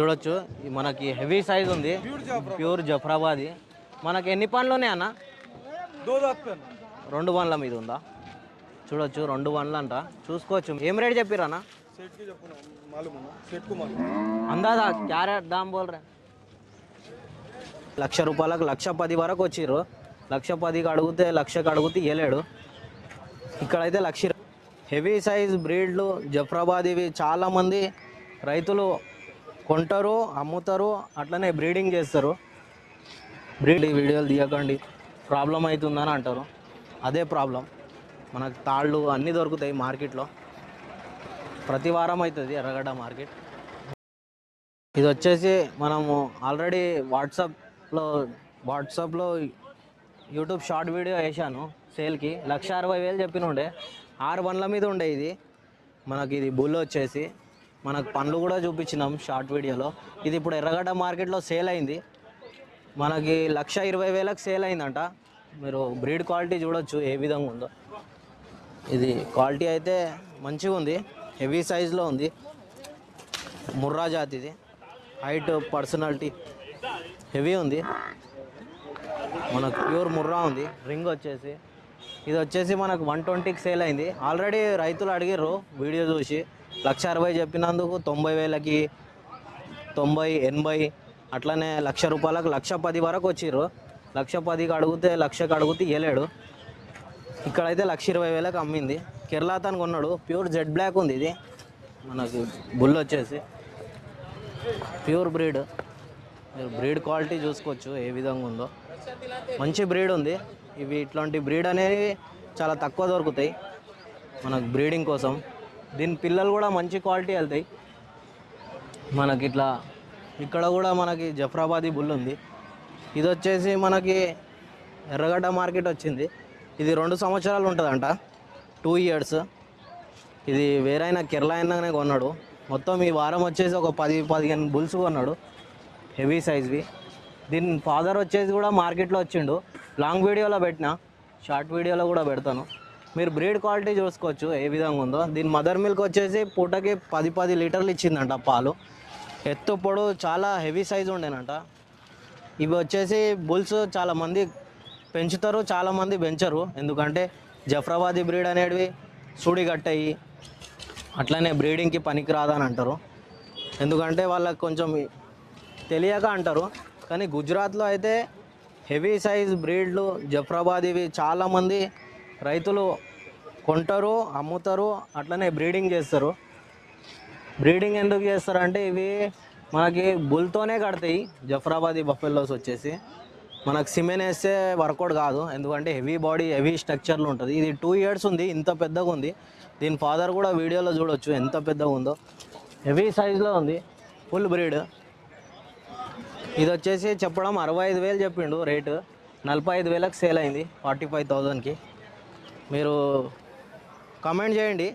చూడొచ్చు. మనకి heavy size ఉంది. ప్యూర్ జఫరాబాది మనకి ఎన్ని పనులునే అన్న? రెండు పండ్ల మీద ఉందా? చూడొచ్చు రెండు పనులు అంట. చూసుకోవచ్చు. ఏం రేట్ చెప్పారు అన్న? అందాదా క్యారెట్ దామ్ బోల్రే. లక్ష రూపాయలకు లక్ష పది వరకు వచ్చిర్రు. లక్ష పదికి అడిగితే లక్షకు అడిగితే ఇవ్వలేడు ఇక్కడైతే లక్ష హెవీ సైజ్ బ్రీడ్లు జఫరాబాద్ ఇవి చాలామంది రైతులు కొంటారు అమ్ముతారు అట్లనే బ్రీడింగ్ చేస్తారు. బ్రీడ్ వీడియోలు తీయకండి. ప్రాబ్లం అవుతుందని అంటారు. అదే ప్రాబ్లం మనకు తాళ్ళు అన్నీ దొరుకుతాయి మార్కెట్లో. ప్రతి వారం అవుతుంది ఎర్రగడ్డ మార్కెట్. ఇది వచ్చేసి మనము ఆల్రెడీ వాట్సాప్లో వాట్సాప్లో యూట్యూబ్ షార్ట్ వీడియో వేసాను సేల్కి. లక్ష అరవై వేలు చెప్పిన ఉండే ఆరు బండ్ల మీద ఉండే ఇది. మనకి ఇది బుల్ వచ్చేసి. మనకు పండ్లు కూడా చూపించినాం షార్ట్ వీడియోలో. ఇది ఇప్పుడు ఎర్రగడ్డ మార్కెట్లో సేల్ అయింది. మనకి లక్ష ఇరవై వేలకు సేల్ అయిందంట. మీరు బ్రీడ్ క్వాలిటీ చూడొచ్చు ఏ విధంగా ఉందో. ఇది క్వాలిటీ అయితే మంచిగా ఉంది. హెవీ సైజులో ఉంది. ముర్రా జాతిది హైట్ పర్సనాలిటీ హెవీ ఉంది. మనకు ప్యూర్ ముర్రా ఉంది. రింగ్ వచ్చేసి. ఇది వచ్చేసి మనకు వన్ ట్వంటీకి సేల్ అయింది. ఆల్రెడీ రైతులు అడిగారు వీడియో చూసి. లక్ష అరవై చెప్పినందుకు తొంభై వేలకి తొంభై ఎనభై అట్లనే లక్ష రూపాయలకు లక్ష పది వరకు వచ్చిర్రు. లక్ష పదికి అడిగితే లక్షకు అడిగితే ఇవ్వలేడు ఇక్కడైతే లక్ష ఇరవై వేలకు అమ్మింది. కేరళ అతను కొన్నాడు. ప్యూర్ జెడ్ బ్లాక్ ఉంది ఇది. మనకి బుల్ వచ్చేసి. Pure breed. మీరు బ్రీడ్ క్వాలిటీ చూసుకోవచ్చు ఏ విధంగా ఉందో. మంచి బ్రీడ్ ఉంది. ఇవి ఇట్లాంటి బ్రీడ్ అనేవి చాలా తక్కువ దొరుకుతాయి. మనకు బ్రీడింగ్ కోసం. దీని పిల్లలు కూడా మంచి క్వాలిటీ వెళ్తాయి. మనకి ఇట్లా ఇక్కడ కూడా మనకి జఫ్రాబాదీ బుల్ ఉంది. ఇది వచ్చేసి మనకి ఎర్రగడ్డ మార్కెట్ వచ్చింది. ఇది రెండు సంవత్సరాలు ఉంటుందంట. టూ ఇయర్స్ ఇది వేరైనా కేరళ అయినానే కొన్నాడు. మొత్తం ఈ వారం వచ్చేసి ఒక పది పదిహేను బుల్స్ కొన్నాడు. హెవీ సైజ్వి. దీని ఫాదర్ వచ్చేసి కూడా మార్కెట్లో వచ్చిండు. లాంగ్ వీడియోలో పెట్టిన. షార్ట్ వీడియోలో కూడా పెడతాను. మీరు బ్రీడ్ క్వాలిటీ చూసుకోవచ్చు ఏ విధంగా ఉందో. దీని మదర్ మిల్క్ వచ్చేసి పూటకి పది పది లీటర్లు ఇచ్చిందంట పాలు. ఎత్తు పొడు చాలా హెవీ సైజ్ ఉండేనంట. ఇవి వచ్చేసి బుల్స్ చాలామంది పెంచుతారు చాలామంది పెంచరు. ఎందుకంటే జఫ్రాబాదీ బ్రీడ్ అనేటివి సూడి కట్టయి. అట్లనే బ్రీడింగ్కి పనికిరాదని అంటారు. ఎందుకంటే వాళ్ళకి కొంచెం తెలియక అంటారు. కానీ గుజరాత్లో అయితే హెవీ సైజ్ బ్రీడ్లు జఫ్రాబాద్ ఇవి చాలామంది రైతులు కొంటారు అమ్ముతారు అట్లనే బ్రీడింగ్ చేస్తారు. బ్రీడింగ్ ఎందుకు చేస్తారంటే ఇవి మనకి బుల్తోనే కడతాయి. జఫరాబాదీ బఫెల్లోస్ వచ్చేసి. మనకు సిమెన్ వేస్తే వర్కౌట్ కాదు. ఎందుకంటే హెవీ బాడీ హెవీ స్ట్రక్చర్లో ఉంటుంది. ఇది టూ ఇయర్స్ ఉంది ఇంత పెద్దగా ఉంది. దీని ఫాదర్ కూడా వీడియోలో చూడొచ్చు ఎంత పెద్దగా ఉందో. హెవీ సైజులో ఉంది ఫుల్ బ్రీడ్ ఇది వచ్చేసి చెప్పడం అరవై ఐదు వేలు చెప్పిండు రేటు. నలభై ఐదు వేలకు సేల్ అయింది ఫార్టీ ఫైవ్ థౌజండ్కి మీరు కమెంట్ చేయండి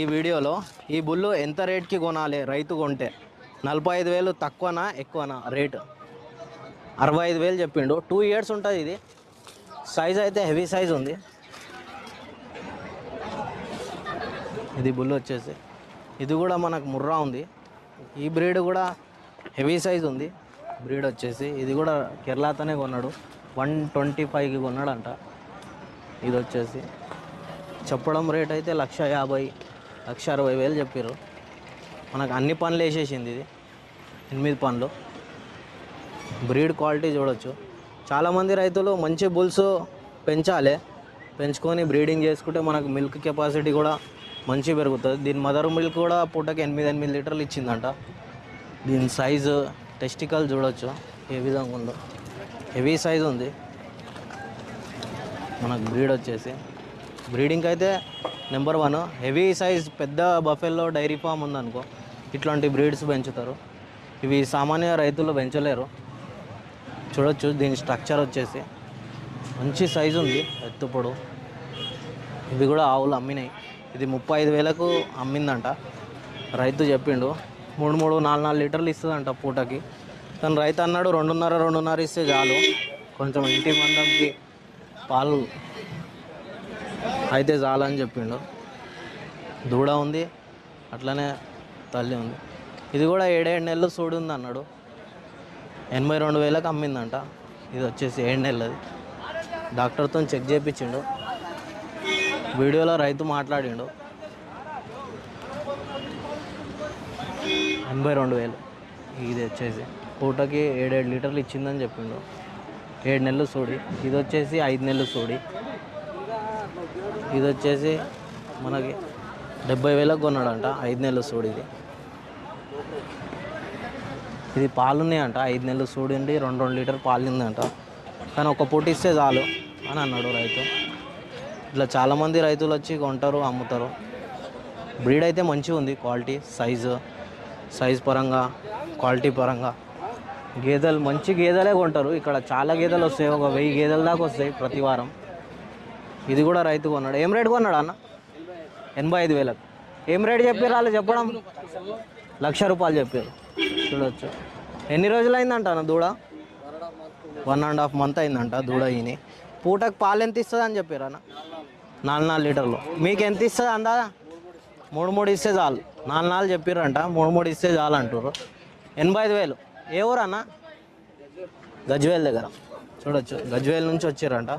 ఈ వీడియోలో ఈ బుల్లు ఎంత రేట్కి కొనాలి? రైతు కొంటే నలభై ఐదు వేలు తక్కువనా ఎక్కువనా? రేటు. అరవై ఐదు వేలు చెప్పిండు. టూ ఇయర్స్ ఉంటుంది ఇది. సైజ్ అయితే హెవీ సైజ్ ఉంది. ఇది బుల్ వచ్చేసి. ఇది కూడా మనకు ముర్రా ఉంది. ఈ బ్రీడ్ కూడా హెవీ సైజ్ ఉంది. బ్రీడ్ వచ్చేసి ఇది కూడా కేరళతోనే కొన్నాడు. వన్ ట్వంటీ ఫైవ్కి కొన్నాడంట. ఇది వచ్చేసి చెప్పడం రేట్ అయితే లక్ష యాభై లక్ష అరవై వేలు చెప్పారు మనకు అన్ని పనులు వేసేసింది ఇది. ఎనిమిది పనులు. బ్రీడ్ క్వాలిటీ చూడొచ్చు. చాలామంది రైతులు మంచి బుల్స్ పెంచాలి. పెంచుకొని బ్రీడింగ్ చేసుకుంటే మనకు మిల్క్ కెపాసిటీ కూడా మంచి పెరుగుతుంది. దీని మదర్ మిల్క్ కూడా పూటకి ఎనిమిది ఎనిమిది లీటర్లు ఇచ్చిందంట. దీని సైజు టెస్టికల్ చూడొచ్చు ఏ విధంగా ఉందో. హెవీ సైజు ఉంది. మనకు బ్రీడ్ వచ్చేసి. బ్రీడింగ్ అయితే నెంబర్ వన్. హెవీ సైజ్ పెద్ద బఫెల్లో డైరీ ఫామ్ ఉందనుకో ఇట్లాంటి బ్రీడ్స్ పెంచుతారు. ఇవి సామాన్య రైతులు పెంచలేరు. చూడొచ్చు దీని స్ట్రక్చర్ వచ్చేసి. మంచి సైజు ఉంది ఎత్తుపొడు ఇవి కూడా ఆవులు అమ్మినాయి. ఇది ముప్పై ఐదు వేలకు అమ్మిందంట. రైతు చెప్పిండు మూడు మూడు నాలుగు నాలుగు లీటర్లు ఇస్తుందంట పూటకి. కానీ రైతు అన్నాడు రెండున్నర రెండున్నర ఇస్తే చాలు. కొంచెం ఇంటి మందంకి పాలు అయితే చాలని చెప్పిండు. దూడ ఉంది అట్లనే తల్లి ఉంది. ఇది కూడా ఏడేడు నెలలు చూడుంది అన్నాడు. ఎనభై రెండు వేలకు అమ్మిందంట. ఇది వచ్చేసి ఏడు నెలలది. డాక్టర్తో చెక్ చేయించిండు వీడియోలో రైతు మాట్లాడిండు. ఎనభై రెండు వేలు. ఇది వచ్చేసి పూటకి ఏడేడు లీటర్లు ఇచ్చిందని చెప్పిండు. ఏడు నెలలు సూడి. ఇది వచ్చేసి ఐదు నెలలు సూడి. ఇది వచ్చేసి మనకి డెబ్బై వేలకు కొన్నాడంట ఐదు నెలలు సూడి ఇది. ఇది పాలు ఉన్నాయంట ఐదు నెలలు సూడిండి రెండు రెండు లీటర్ పాలు ఉందంట కానీ ఒక పూట ఇస్తే చాలు అని అన్నాడు రైతు. ఇట్లా చాలామంది రైతులు వచ్చి కొంటారు అమ్ముతారు. బ్రీడ్ అయితే మంచిగా ఉంది క్వాలిటీ సైజు సైజ్ పరంగా క్వాలిటీ పరంగా. గేదెలు మంచి గేదెలే కొంటారు. ఇక్కడ చాలా గేదెలు వస్తాయి. ఒక వెయ్యి గేదెల దాకా వస్తాయి ప్రతి వారం. ఇది కూడా రైతు కొన్నాడు. ఏం రేటు కొన్నాడు అన్న? ఎనభై ఐదు వేలకు. ఏం రేటు చెప్పారు వాళ్ళు? చెప్పడం? లక్ష రూపాయలు చెప్పారు. చూడొచ్చు. ఎన్ని రోజులు అయిందంట అన్న దూడ? వన్ అండ్ హాఫ్ మంత్ అయిందంట దూడ ఈయన. పూటకు పాలు ఎంత ఇస్తుంది అని చెప్పారు అన్న? నాలుగు నాలుగు లీటర్లు. మీకు ఎంత ఇస్తుంది అందాదా మూడు మూడు ఇస్తే చాలు. నాలుగు నాలుగు చెప్పారంట. మూడు మూడు ఇస్తే చాలు అంటారు ఎనభై ఐదు వేలు. ఏ ఊరు అన్న? గజ్వేల్ దగ్గర. చూడొచ్చు. గజ్వేల్ నుంచి వచ్చారంట.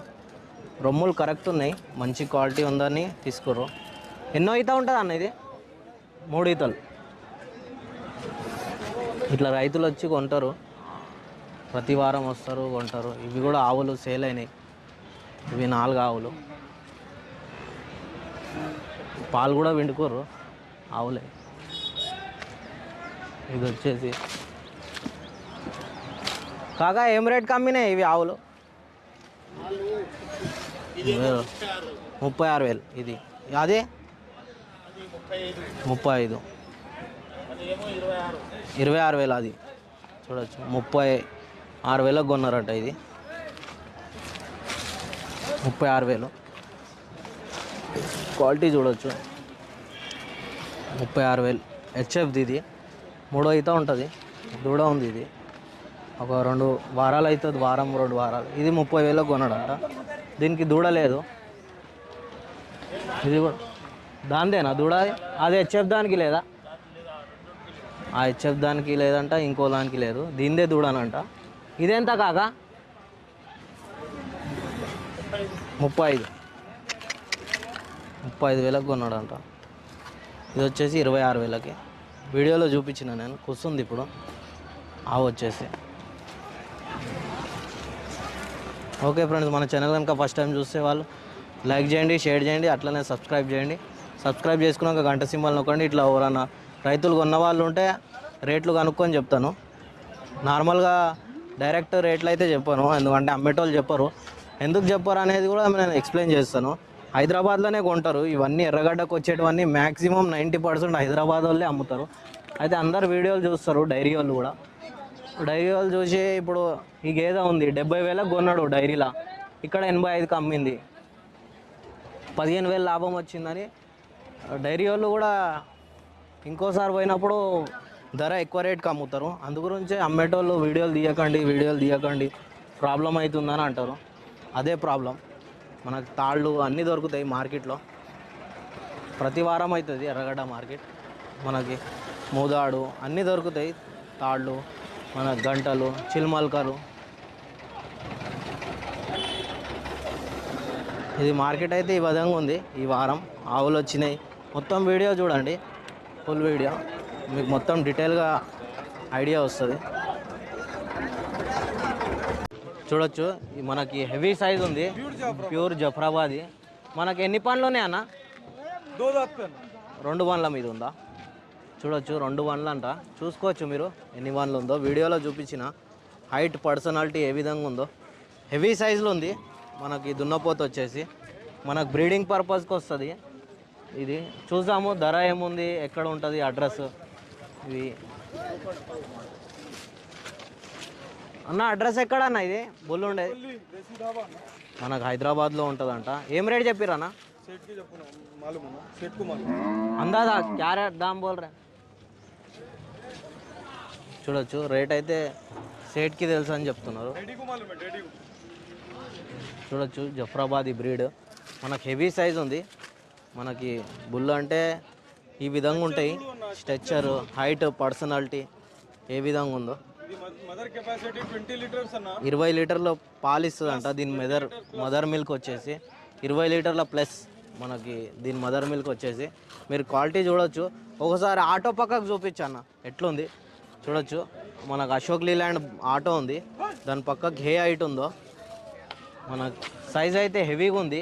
రొమ్ములు కరెక్ట్ ఉన్నాయి. మంచి క్వాలిటీ ఉందని తీసుకోరు ఎన్నో ఈత ఉంటుంది అన్న ఇది? మూడు ఈతలు. ఇట్లా రైతులు వచ్చి కొంటారు. ప్రతి వారం వస్తారు కొంటారు. ఇవి కూడా ఆవులు సేల్ అయినాయి. ఇవి నాలుగు ఆవులు. పాలు కూడా పిండుకోరు. ఆవులే. ఇది వచ్చేసి కాగా ఏం రేట్ కమ్మినాయి ఇవి ఆవులు? ముప్పై ఆరు వేలు. ఇది. అదే? ముప్పై ఐదు. ఇరవై ఆరు వేలు అది. చూడొచ్చు. ముప్పై ఆరు వేలకు కొన్నారట ఇది. ముప్పై ఆరు వేలు. క్వాలిటీ చూడొచ్చు. ముప్పై ఆరు వేలు. హెచ్ఎఫ్ది ఇది. మూడో అయితే ఉంటుంది. దూడ ఉంది ఇది. ఒక రెండు వారాలు అవుతుంది వారం రెండు వారాలు. ఇది ముప్పై వేలకు కొనడంట దీనికి దూడలేదు ఇది కూడా దాందేనా దూడ? అది? అది హెచ్ఎఫ్ దానికి లేదా? ఆ హెచ్ఎఫ్ దానికి లేదంట ఇంకో దానికి లేదు. దీందే దూడనంట. ఇదెంత కాక? ముప్పై ఐదు. ముప్పై ఐదు వేలకు కొన్నాడంట. ఇది వచ్చేసి ఇరవై ఆరు వేలకి. వీడియోలో చూపించిన నేను. కూర్చుంది ఇప్పుడు. ఆవు వచ్చేసి. ఓకే ఫ్రెండ్స్ మన ఛానల్ కనుక ఫస్ట్ టైం చూసే వాళ్ళు లైక్ చేయండి షేర్ చేయండి అట్లనే సబ్స్క్రైబ్ చేయండి. సబ్స్క్రైబ్ చేసుకున్నాక గంట సింబల్ నొక్కండి ఇట్లా ఎవరన్నా రైతులు కొన్న వాళ్ళు ఉంటే రేట్లు కనుక్కొని చెప్తాను. నార్మల్గా డైరెక్ట్ రేట్లు అయితే చెప్పాను ఎందుకంటే అమ్మేటోళ్ళు చెప్పరు. ఎందుకు చెప్పరు అనేది కూడా నేను ఎక్స్ప్లెయిన్ చేస్తాను. హైదరాబాద్లోనే కొంటారు ఇవన్నీ ఎర్రగడ్డకు వచ్చేటివన్నీ మ్యాక్సిమం నైంటీ పర్సెంట్ హైదరాబాద్ వాళ్ళే అమ్ముతారు. అయితే అందరు వీడియోలు చూస్తారు డైరీ వాళ్ళు కూడా. డైరీ వాళ్ళు చూసి ఇప్పుడు ఈ గేదె ఉంది డెబ్బై వేలకు కొన్నాడు డైరీలా. ఇక్కడ ఎనభై ఐదుకి అమ్మింది. పదిహేను వేలు లాభం వచ్చిందని. డైరీ వాళ్ళు కూడా ఇంకోసారి పోయినప్పుడు ధర ఎక్కువ రేట్కి అమ్ముతారు. అందుగురించే అమ్మేటోళ్ళు వీడియోలు తీయకండి వీడియోలు తీయకండి. ప్రాబ్లం అవుతుందని అంటారు. అదే ప్రాబ్లం. మనకు తాళ్ళు అన్నీ దొరుకుతాయి మార్కెట్లో. ప్రతి వారం అవుతుంది ఎర్రగడ్డ మార్కెట్. మనకి మూదాడు అన్నీ దొరుకుతాయి తాళ్ళు. మన గంటలు చిల్మల్కలు ఇది మార్కెట్ అయితే ఈ విధంగా ఉంది. ఈ వారం ఆవులు వచ్చినాయి. మొత్తం వీడియో చూడండి. Full video. మీకు మొత్తం డీటెయిల్గా ఐడియా వస్తుంది. చూడొచ్చు. మనకి హెవీ సైజ్ ఉంది. ప్యూర్ జఫరాబాది. మనకి ఎన్ని పనులు ఉన్నాయి అన్న? రెండు పనుల మీద ఉందా? చూడొచ్చు రెండు వన్లు అంట చూసుకోవచ్చు మీరు ఎన్ని వన్లు ఉందో వీడియోలో చూపించిన హైట్ పర్సనాలిటీ ఏ విధంగా ఉందో హెవీ సైజులో ఉంది మనకి దున్నపోత వచ్చేసి మనకు బ్రీడింగ్ పర్పస్కి వస్తుంది ఇది చూసాము ధర ఏముంది ఎక్కడ ఉంటుంది అడ్రస్ ఇవి అన్న అడ్రస్ ఎక్కడ అన్న ఇది బుల్ ఉండేది देसी ढाबा ना మనకు హైదరాబాద్లో ఉంటుందంట ఏం రేట్ చెప్పిరన్నా सेठ की जब मालूम है చూడొచ్చు. రేట్ అయితే సేట్కి తెలుసు అని చెప్తున్నారు. చూడొచ్చు. జఫ్రాబాద్ ఈ బ్రీడ్. మనకు హెవీ సైజ్ ఉంది. మనకి బుల్ అంటే ఈ విధంగా ఉంటాయి. స్ట్రెచ్చర్ హైట్ పర్సనాలిటీ ఏ విధంగా ఉందో. ఇరవై లీటర్లు పాలు ఇస్తుంది అంట. దీని మెదర్ మదర్ మిల్క్ వచ్చేసి ఇరవై లీటర్ల ప్లస్ మనకి దీని మదర్ మిల్క్ వచ్చేసి. మీరు క్వాలిటీ చూడొచ్చు. ఒకసారి ఆటో పక్కకు చూపించు ఎట్లుంది? చూడొచ్చు. మనకు అశోక్ లీలాండ్ ఆటో ఉంది. దాని పక్కకి హే హైట్ ఉందో. మన సైజ్ అయితే హెవీగా ఉంది.